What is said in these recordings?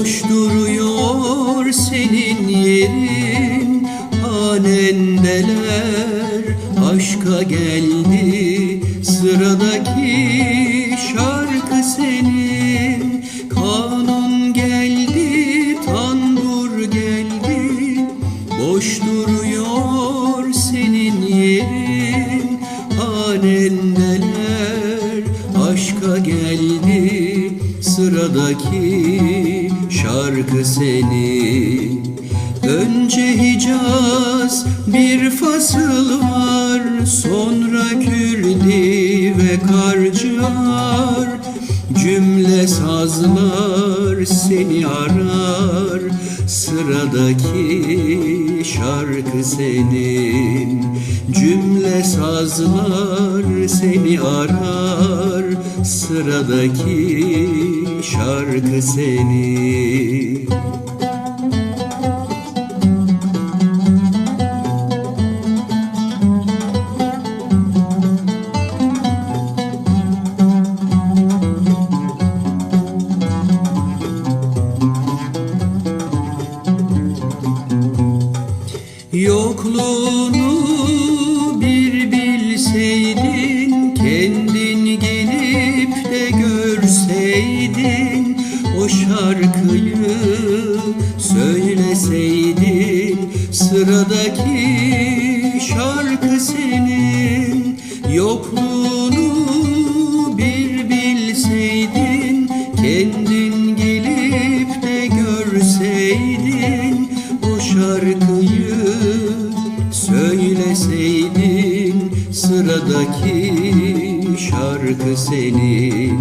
Boş duruyor senin yerin. Hanendeler aşka geldi. Sıradaki şarkı senin. Kanun geldi, tanbur geldi. Boş duruyor senin yerin. Hanendeler aşka geldi. Sıradaki şarkı senin Önce Hicaz bir fasıl var Sonra Kürdi ve Karcar Cümle sazlar seni arar Sıradaki şarkı senin. Cümle sazlar seni arar Sıradaki şarkı senin Yokluğunu şarkıyı söyleseydin Sıradaki şarkı senin. Yokluğunu bir bilseydin Kendin gelip de görseydin. O şarkıyı söyleseydin Sıradaki şarkı senin.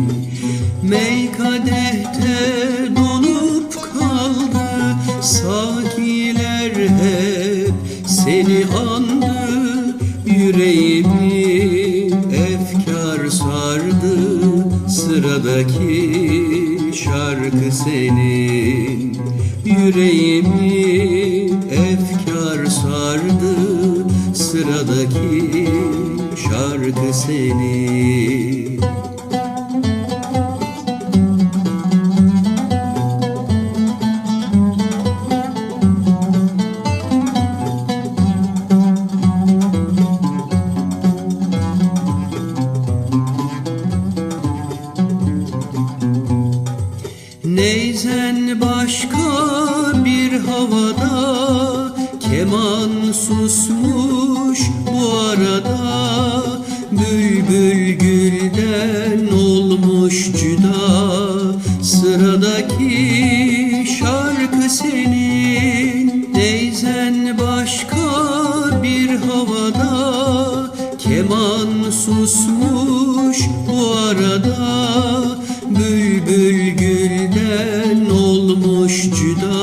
Mey kadehte seni andı Yüreğimi efkar sardı. Sıradaki şarkı senin. Yüreğimi efkar sardı. Sıradaki şarkı senin Neyzen başka bir havada Keman susmuş bu arada. Bülbül gülden olmuş cüda Sıradaki şarkı senin. Neyzen başka bir havada Keman susmuş bu arada Bülbül gülden olmuş cüda.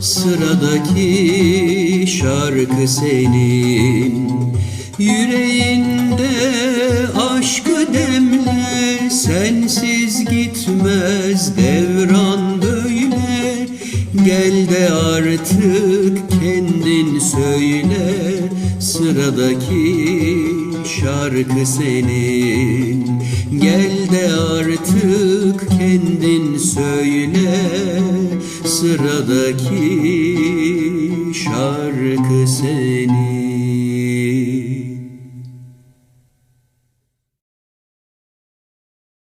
Sıradaki şarkı senin. Yüreğinde aşkı demle Sensiz gitmez devran böyle Gel de artık kendin söyle Sıradaki şarkı senin. Gel de artık kendin söyle Sıradaki şarkı senin